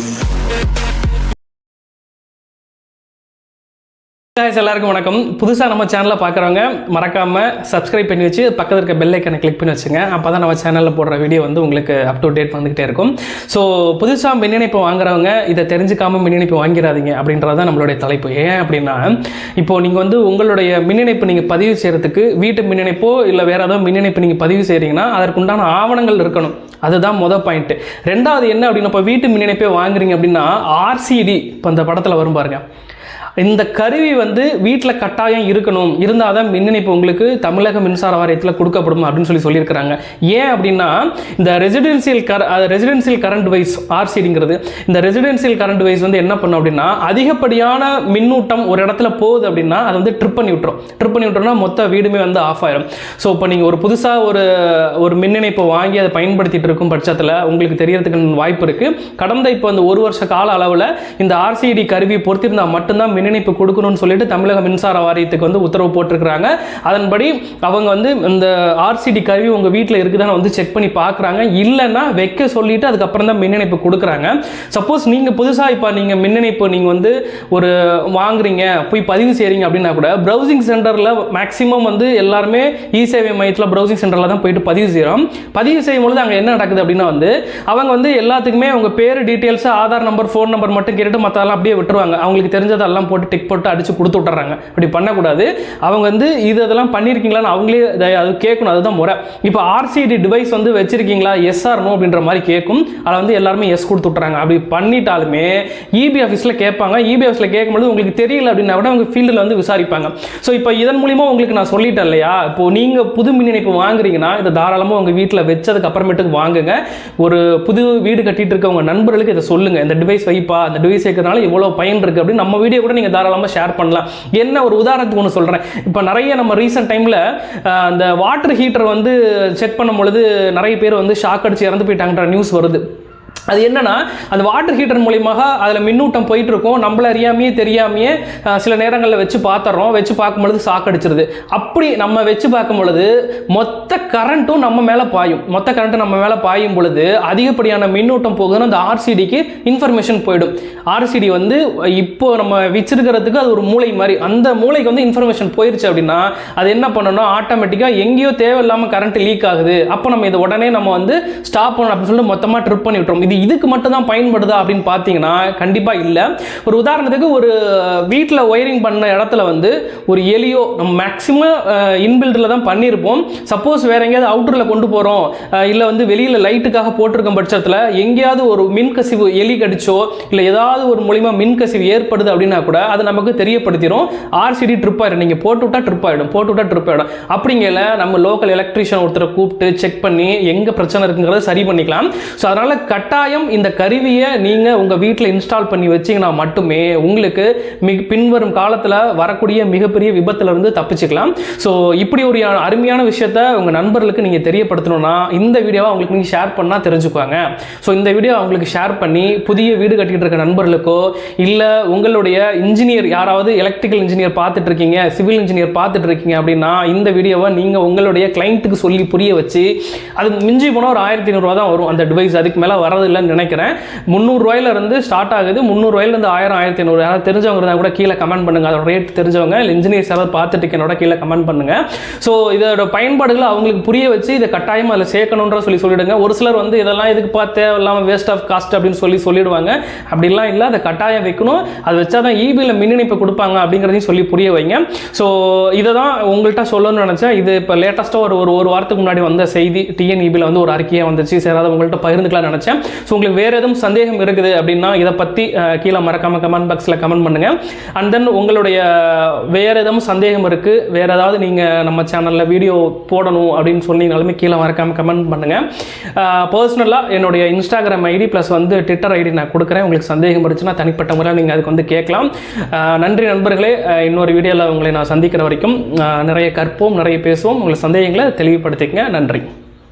Thank you. Guys எல்லாருக்கும் வணக்கம். புதுசாக நம்ம சேனலில் பார்க்குறவங்க மறக்காமல் சப்ஸ்கிரைப் பண்ணி வச்சு பக்கத்தில் இருக்க பெல் ஐக்கனை கிளிக் பண்ணி வச்சுங்க. அப்போ தான் நம்ம சேனலில் போடுற வீடியோ வந்து உங்களுக்கு அப் டு டேட் வந்துகிட்டே இருக்கும். ஸோ புதுசாக மின் இணைப்பு வாங்குறவங்க இதை தெரிஞ்சுக்காம மின் இணைப்பு வாங்கிடாதீங்க அப்படின்றது தான் நம்மளுடைய தலைப்பு. ஏன் அப்படின்னா இப்போது நீங்கள் வந்து உங்களுடைய மின் இணைப்பு நீங்கள் பதிவு செய்கிறதுக்கு வீட்டு மின் இணைப்போ இல்லை வேறு ஏதோ மின் இணைப்பு நீங்கள் பதிவு செய்கிறீங்கன்னா அதற்குண்டான ஆவணங்கள் இருக்கணும். அதுதான் மொதல் பாயிண்ட்டு ரெண்டாவது என்ன அப்படின்னா இப்போ வீட்டு மின் இணைப்பே வாங்குறீங்க அப்படின்னா ஆர்சிடி இப்போ இந்த படத்தில் வரும் பாருங்கள் இந்த கருவி வந்து வீட்டில் கட்டாயம் இருக்கணும். இருந்தால் தான் மின் இணைப்பு உங்களுக்கு தமிழக மின்சார வாரியத்தில் கொடுக்கப்படும் அப்படின்னு சொல்லி சொல்லியிருக்கிறாங்க. ஏன் அப்படின்னா இந்த ரெசிடென்சியல் கர ரெசிடென்சியல் கரண்ட் வைஸ் ஆர்சிடிங்கிறது இந்த ரெசிடென்சியல் கரண்ட் வைஸ் வந்து என்ன பண்ணும் அப்படின்னா அதிகப்படியான மின்னூட்டம் ஒரு இடத்துல போகுது அப்படின்னா அதை வந்து ட்ரிப் பண்ணி விட்டுரும். ட்ரிப் பண்ணி விட்டோம்னா மொத்த வீடுமே வந்து ஆஃப் ஆயிரும். ஸோ இப்போ நீங்கள் ஒரு புதுசாக ஒரு ஒரு மின் இணைப்பை வாங்கி அதை பயன்படுத்திட்டு இருக்கும் பட்சத்தில் உங்களுக்கு தெரியறதுக்கு வாய்ப்பு இருக்குது கடந்த இப்போ அந்த ஒரு வருஷ கால அளவில் இந்த ஆர்சிடி கருவி பொறுத்திருந்தால் மட்டும்தான் மின் இணைப்பு கொடுக்கணும்னு சொல்லிட்டு தமிழக மின்சார வாரியத்துக்கு வந்து உத்தரவு போட்டிருக்கிறாங்க. அதன்படி அவங்க வந்து இந்த ஆர்சிடி கருவி உங்கள் வீட்டில் இருக்குதான்னு வந்து செக் பண்ணி பார்க்குறாங்க இல்லைன்னா வைக்க சொல்லிட்டு அதுக்கப்புறம் தான் மின் இணைப்பு கொடுக்குறாங்க. சப்போஸ் நீங்கள் புதுசாக இப்போ நீங்கள் மின் இணைப்பு நீங்கள் வந்து ஒரு வாங்குறீங்க போய் பதிவு செய்கிறீங்க அப்படின்னா கூட ப்ரௌசிங் சென்டரில் மேக்ஸிமம் வந்து எல்லாருமே இ சேவை மையத்தில் ப்ரௌசிங் சென்டரில் தான் போயிட்டு பதிவு செய்கிறோம் பதிவு செய்யும் பொழுது அங்கே என்ன நடக்குது அப்படின்னா வந்து அவங்க வந்து எல்லாத்துக்குமே அவங்க பேர் details Aadhaar number phone number மட்டும் கேட்டுட்டு மற்றெல்லாம் அப்படியே விட்டுருவாங்க. அவங்களுக்கு தெரிஞ்சதை தெரிஞ்சதெல்லாம் போட்டு டிக் போட்டு அடிச்சு கொடுத்து விட்டுறாங்க. அப்படி பண்ணக்கூடாது. அவங்க வந்து இது அதெல்லாம் பண்ணியிருக்கீங்களான்னு அவங்களே அது கேட்கணும். அதுதான் முறை. இப்போ ஆர்சிடி டிவைஸ் வந்து வச்சிருக்கீங்களா? எஸ் ஆர் நோ அப்படின்ற மாதிரி கேட்கும். அதில் வந்து எல்லாருமே எஸ் கொடுத்து விட்டுறாங்க. அப்படி பண்ணிட்டாலுமே இபி ஆஃபீஸில் கேட்பாங்க. இபி ஆஃபீஸில் கேட்கும்போது உங்களுக்கு தெரியல அப்படின்னா கூட அவங்க ஃபீல்டில் வந்து விசாரிப்பாங்க. ஸோ இப்போ இதன் மூலிமா உங்களுக்கு நான் சொல்லிட்டேன் இல்லையா? இப்போ நீங்கள் புது மின் இணைப்பு வாங்குறீங்கன்னா இதை தாராளமாக உங்கள் வீட்டில் வச்சதுக்கு அப்புறமேட்டுக்கு வாங்குங்க. ஒரு புது வீடு கட்டிட்டு இருக்க உங்கள் நண்பர்களுக்கு இதை சொல்லுங்க. இந்த டிவைஸ் வைப்பா? இந்த டிவைஸ் வைக்கிறதுனால இவ்வளோ பயன் இருக்குது அப்படின்னு நம்ம வீடியோ கூட நீங்கள் தாராளமாக ஷேர் பண்ணலாம். என்ன ஒரு உதாரணத்துக்கு ஒன்று சொல்கிறேன் இப்போ நிறைய நம்ம ரீசெண்ட் டைமில் அந்த வாட்டர் ஹீட்டர் வந்து செக் பண்ணும் பொழுது நிறைய பேர் வந்து ஷாக் அடிச்சு இறந்து போயிட்டாங்கன்ற நியூஸ் வருது. அது என்னன்னா அந்த வாட்டர் ஹீட்டர் மூலியமாக அதில் மின்னூட்டம் போயிட்டு இருக்கும் நம்மள அறியாமையே தெரியாமையே சில நேரங்களில் வச்சு பார்த்துறோம் வச்சு பார்க்கும் பொழுது சாக்கடிச்சிருது அப்படி நம்ம வச்சு பார்க்கும் பொழுது மொத்த கரண்ட்டும் நம்ம மேலே பாயும். மொத்த கரண்ட்டும் நம்ம மேலே பாயும் பொழுது அதிகப்படியான மின்னூட்டம் போகுதுன்னு அந்த ஆர்சிடிக்கு இன்ஃபர்மேஷன் போயிடும். ஆர்சிடி வந்து இப்போ நம்ம வச்சிருக்கிறதுக்கு அது ஒரு மூளை மாதிரி. அந்த மூளைக்கு வந்து இன்ஃபர்மேஷன் போயிருச்சு அப்படின்னா அது என்ன பண்ணணும் ஆட்டோமேட்டிக்காக எங்கேயோ தேவையில்லாமல் கரண்ட் லீக் ஆகுது. அப்போ நம்ம இதை உடனே நம்ம வந்து ஸ்டாப் பண்ணணும் அப்படின்னு சொல்லிட்டு மொத்தமாக ட்ரிப் பண்ணி விட்டுரும் இது இதுக்கு மட்டும் தான் பயன்படுதா அப்படின்னு பார்த்தீங்கன்னா கண்டிப்பாக இல்லை. ஒரு உதாரணத்துக்கு ஒரு வீட்டில் ஒயரிங் பண்ண இடத்துல வந்து ஒரு எலியோ நம்ம மேக்ஸிமம் இன்பில்டில் தான் பண்ணியிருப்போம் சப்போஸ் வேற எங்கேயாவது அவுட்டரில் கொண்டு போகிறோம் இல்லை வந்து வெளியில் லைட்டுக்காக போட்டிருக்கும் பட்சத்தில் எங்கேயாவது ஒரு மின்கசிவு எலி கடிச்சோ இல்லை ஏதாவது ஒரு மூலிமா மின்கசிவு ஏற்படுது அப்படின்னா கூட அது நமக்கு தெரியப்படுத்திடும் ஆர்சிடி ட்ரிப் ஆயிடும். நீங்கள் போட்டு விட்டா ட்ரிப் ஆகிடும் போட்டு விட்டா ட்ரிப் ஆகிடும் அப்படிங்கிற நம்ம லோக்கல் எலக்ட்ரிஷியன் ஒருத்தரை கூப்பிட்டு செக் பண்ணி எங்கே பிரச்சனை இருக்குங்கிறத சரி பண்ணிக்கலாம். ஸோ அதனால் கட்டாயம் இந்த கருவியை நீங்கள் உங்கள் வீட்டில் இன்ஸ்டால் பண்ணி வச்சீங்கன்னா மட்டுமே உங்களுக்கு மிக பின்வரும் காலத்தில் வரக்கூடிய மிகப்பெரிய விபத்துலேருந்து தப்பிச்சுக்கலாம். ஸோ இப்படி ஒரு அருமையான விஷயத்த உங்கள் நண்பர்களுக்கு நீங்கள் தெரியப்படுத்தணும்னா இந்த வீடியோவை அவங்களுக்கு நீங்கள் ஷேர் பண்ணால் தெரிஞ்சுக்குவாங்க. ஸோ இந்த வீடியோ அவங்களுக்கு ஷேர் பண்ணி புதிய வீடு கட்டிகிட்டு இருக்க நண்பர்களுக்கோ இல்லை உங்களுடைய இன்ஜினியர் யாராவது எலக்ட்ரிக்கல் இன்ஜினியர் பார்த்துட்டு இருக்கீங்க சிவில் இன்ஜினியர் பார்த்துட்டு இருக்கீங்க அப்படின்னா இந்த வீடியோவை நீங்கள் உங்களுடைய கிளைண்ட்டுக்கு சொல்லி புரிய வச்சு அது மிஞ்சி போனால் ஒரு ஆயிரத்தி ஐநூறுரூவா தான் வரும் அந்த டிவைஸ் அதுக்கு மேலே இல்லைன்னு நினைக்கிறேன். முந்நூறுரூவாயில இருந்து ஸ்டார்ட் ஆகுது. முந்நூறுவாயிலேருந்து ஆயிரம் ஆயிரத்தி ஐநூறு. யாராவது தெரிஞ்சவங்க இருந்தால் கூட கீழே கமெண்ட் பண்ணுங்க. அதோட ரேட் தெரிஞ்சவங்க இல்லை இன்ஜினியர்ஸ் யாராவது பார்த்துட்டு என்னோட கீழே கமெண்ட் பண்ணுங்க. ஸோ இதோட பயன்பாடுகளை அவங்களுக்கு புரிய வச்சு இதை கட்டாயமாக அதில் சேர்க்கணுன்ற சொல்லி சொல்லிவிடுங்க ஒரு சிலர் வந்து இதெல்லாம் இதுக்கு பார்த்து இல்லாமல் வேஸ்ட் ஆஃப் காஸ்ட் அப்படின்னு சொல்லி சொல்லிடுவாங்க. அப்படிலாம் இல்லை. அதை கட்டாயம் வைக்கணும். அது வச்சா தான் இபியில் மின் இணைப்பு கொடுப்பாங்க அப்படிங்கிறதையும் சொல்லி புரிய வைங்க. ஸோ இதை தான் உங்கள்கிட்ட சொல்லணும்னு நினச்சேன். இது இப்போ லேட்டஸ்ட்டாக ஒரு ஒரு ஒரு வாரத்துக்கு முன்னாடி வந்த செய்தி டிஎன்இபியில் வந்து ஒரு அறிக்கையாக வந்துச்சு. சரி அதை உங்கள்கிட்ட பகிர்ந்துக்கலாம்னு நினச்சேன். ஸோ உங்களுக்கு வேறு எதுவும் சந்தேகம் இருக்குது அப்படின்னா இதை பற்றி கீழே மறக்காம கமெண்ட் பாக்ஸில் கமெண்ட் பண்ணுங்கள் அண்ட் தென் உங்களுடைய வேறு எதுவும் சந்தேகம் இருக்குது வேறு ஏதாவது நீங்கள் நம்ம சேனலில் வீடியோ போடணும் அப்படின்னு சொன்னீங்கனாலுமே கீழே மறக்காம கமெண்ட் பண்ணுங்கள் பர்சனலாக என்னுடைய இன்ஸ்டாகிராம் ஐடி ப்ளஸ் வந்து ட்விட்டர் ஐடி நான் கொடுக்குறேன். உங்களுக்கு சந்தேகம் இருந்துச்சுன்னா தனிப்பட்ட முறையில் நீங்கள் அதுக்கு வந்து கேட்கலாம். நன்றி நண்பர்களே. இன்னொரு வீடியோவில் உங்களை நான் சந்திக்கிற வரைக்கும் நிறைய கற்போம் நிறைய பேசுவோம். உங்களை சந்தேகங்களை தெளிவுபடுத்திக்கங்க. நன்றி.